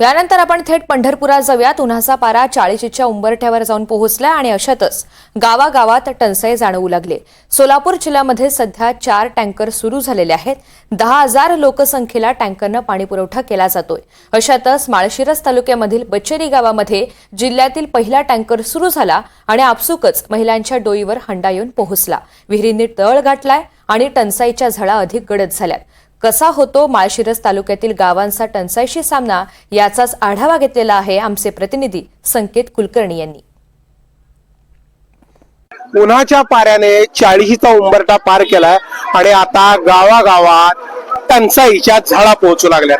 यानंतर आपण थेट पंढरपुरात जाऊयात. उन्हाचा पारा चाळीशीच्या उंबरठ्यावर जाऊन पोहोचला आणि अशातच गावागावात टंचाई जाणवू लागले. सोलापूर जिल्ह्यामध्ये सध्या चार टँकर सुरू झालेले आहेत. दहा हजार लोकसंख्येला टँकरनं पाणीपुरवठा केला जातोय. अशातच माळशिरस तालुक्यामधील बचेरी गावामध्ये जिल्ह्यातील पहिला टँकर सुरू झाला आणि आपसुकच महिलांच्या डोईवर हंडा येऊन पोहोचला. विहिरींनी तळ गाठलाय आणि टंचाईच्या झळा अधिक गडद झाल्यात. कसा होतो माळशिरस तालुक्यातील गावांचा टंचाईशी सामना याचाच आढावा घेतलेला आहे आमचे प्रतिनिधी संकेत कुलकर्णी यांनी. उन्हाच्या पाऱ्याने चाळीशीचा उंबरटा पार केलाय आणि आता गावागावात टंचाईच्या झाडा पोहोचू लागल्या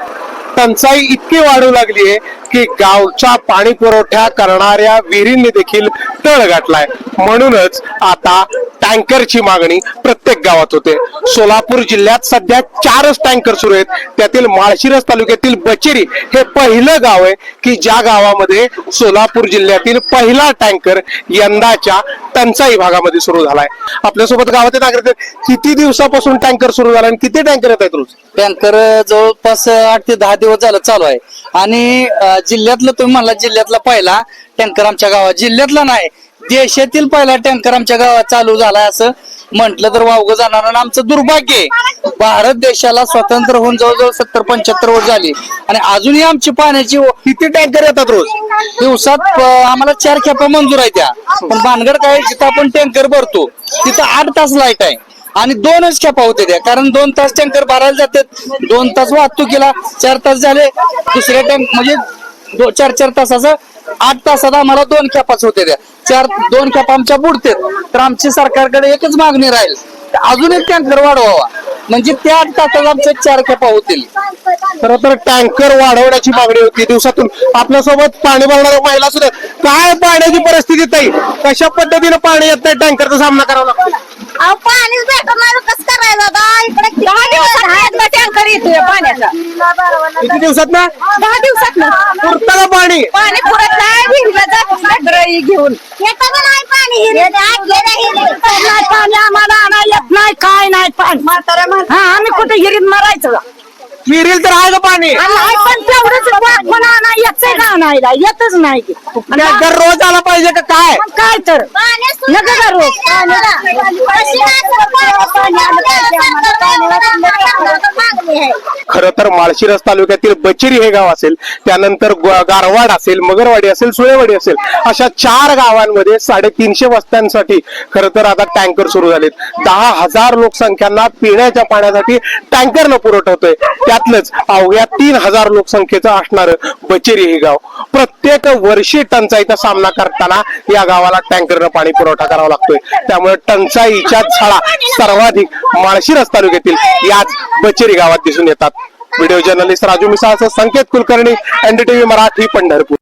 टंचाई इतकी वाढू लागलीये की गावच्या पाणी पुरवठा करणाऱ्या विहिरींनी देखील तळ गाठलाय. म्हणूनच आता टँकरची मागणी प्रत्येक गावात होते. सोलापूर जिल्ह्यात सध्या चारच टँकर सुरू आहेत. त्यातील माळशिरस तालुक्यातील बचेरी हे पहिलं गाव आहे की ज्या गावामध्ये सोलापूर जिल्ह्यातील पहिला टँकर यंदाच्या टंचाई भागामध्ये सुरू झालाय. आपल्यासोबत गावातील नागरिक किती दिवसापासून टँकर सुरू झाला आणि किती टँकर येत आहेत रोज? टँकर जवळपास आठ ते दहा दिवस झालं चालू आहे. आणि जिल्ह्यातलं तुम्ही म्हणला जिल्ह्यातला पहिला टँकर आमच्या गावात. जिल्ह्यातला नाही देशातील पहिला टँकर आमच्या गावात चालू झालाय असं म्हटलं तर वावग जाणार आणि आमचं दुर्भाग्य आहे. भारत देशाला स्वतंत्र होऊन जवळजवळ सत्तर पंच्याहत्तर वर्ष झाली. आणि अजूनही आमची पाण्याची किती टँकर येतात रोज? दिवसात आम्हाला चार खेपा मंजूर आहे त्या. पण भानगड काय जिथं आपण टँकर भरतो तिथं आठ तास लाइट आहे. आणि दोनच खेपा होते त्या. कारण दोन तास टँकर भरायला जातात. दोन तास वाहतुकीला चार तास झाले. दुसऱ्या टँक म्हणजे चार चार तासाचं आठ तासात आम्हाला दोन खेपाच होते त्या. चार दोन खेपा आमच्या बुडतात. तर आमची सरकारकडे एकच मागणी राहील. अजून एक टँकर वाढवावा. म्हणजे त्या आठ तासात आमच्या चार खेपा होतील. खरं तर टँकर वाढवण्याची मागणी होती दिवसातून. आपल्यासोबत पाणी भरणाऱ्या महिला सुद्धा. काय पाण्याची परिस्थिती ताई? कशा पद्धतीने पाणी येत नाही टँकरचा सामना करावा लागतो? अहो पाणीच भेटत नाही. कसं करायचं आता? इकडे दहा दिवसात टँकर येतोय पाण्याचा. किती दिवसात ना? दहा दिवसात ना. पुरतं का पाणी? पाणी पुरत. नाही घेऊन. येतं. का नाही पाणी पाणी आम्हाला आणायला येत नाही काय नाही पाणी. हा आम्ही कुठे हिरीत मारायचं? विहिरील तर आहे का पाणी. नाही पण तेवढंच पण आणाय येतच का आणायला? येतच नाही. ते. टँकर रोज आला पाहिजे का काय? मग काय तर? नका का रोज खरं तर माळशिरस तालुक्यातील बचेरी हे गाव असेल त्यानंतर गारवाड असेल मगरवाडी असेल सुळेवाडी असेल अशा चार गावांमध्ये साडेतीनशे वस्त्यांसाठी खरं तर आता टँकर सुरू झालेत. दहा हजार लोकसंख्यांना पिण्याच्या पाण्यासाठी टँकरनं पुरवठवतोय त्यातलंच अवघ्या तीन हजार लोकसंख्येचं असणारं बचेरी हे गाव. प्रत्येक वर्षी टंचाईचा सामना करताना या गावाला टँकरनं पाणी पुरवठा करावा लागतोय. त्यामुळे टंचाईच्या झाडा सर्वाधिक माळशिरस तालुक्यातील याच बचेरी गावात दिसून येतात. व्हिडिओ जर्नलिस्ट राजू मिसाळचं संकेत कुलकर्णी एनडीटीव्ही मराठी पंढरपूर.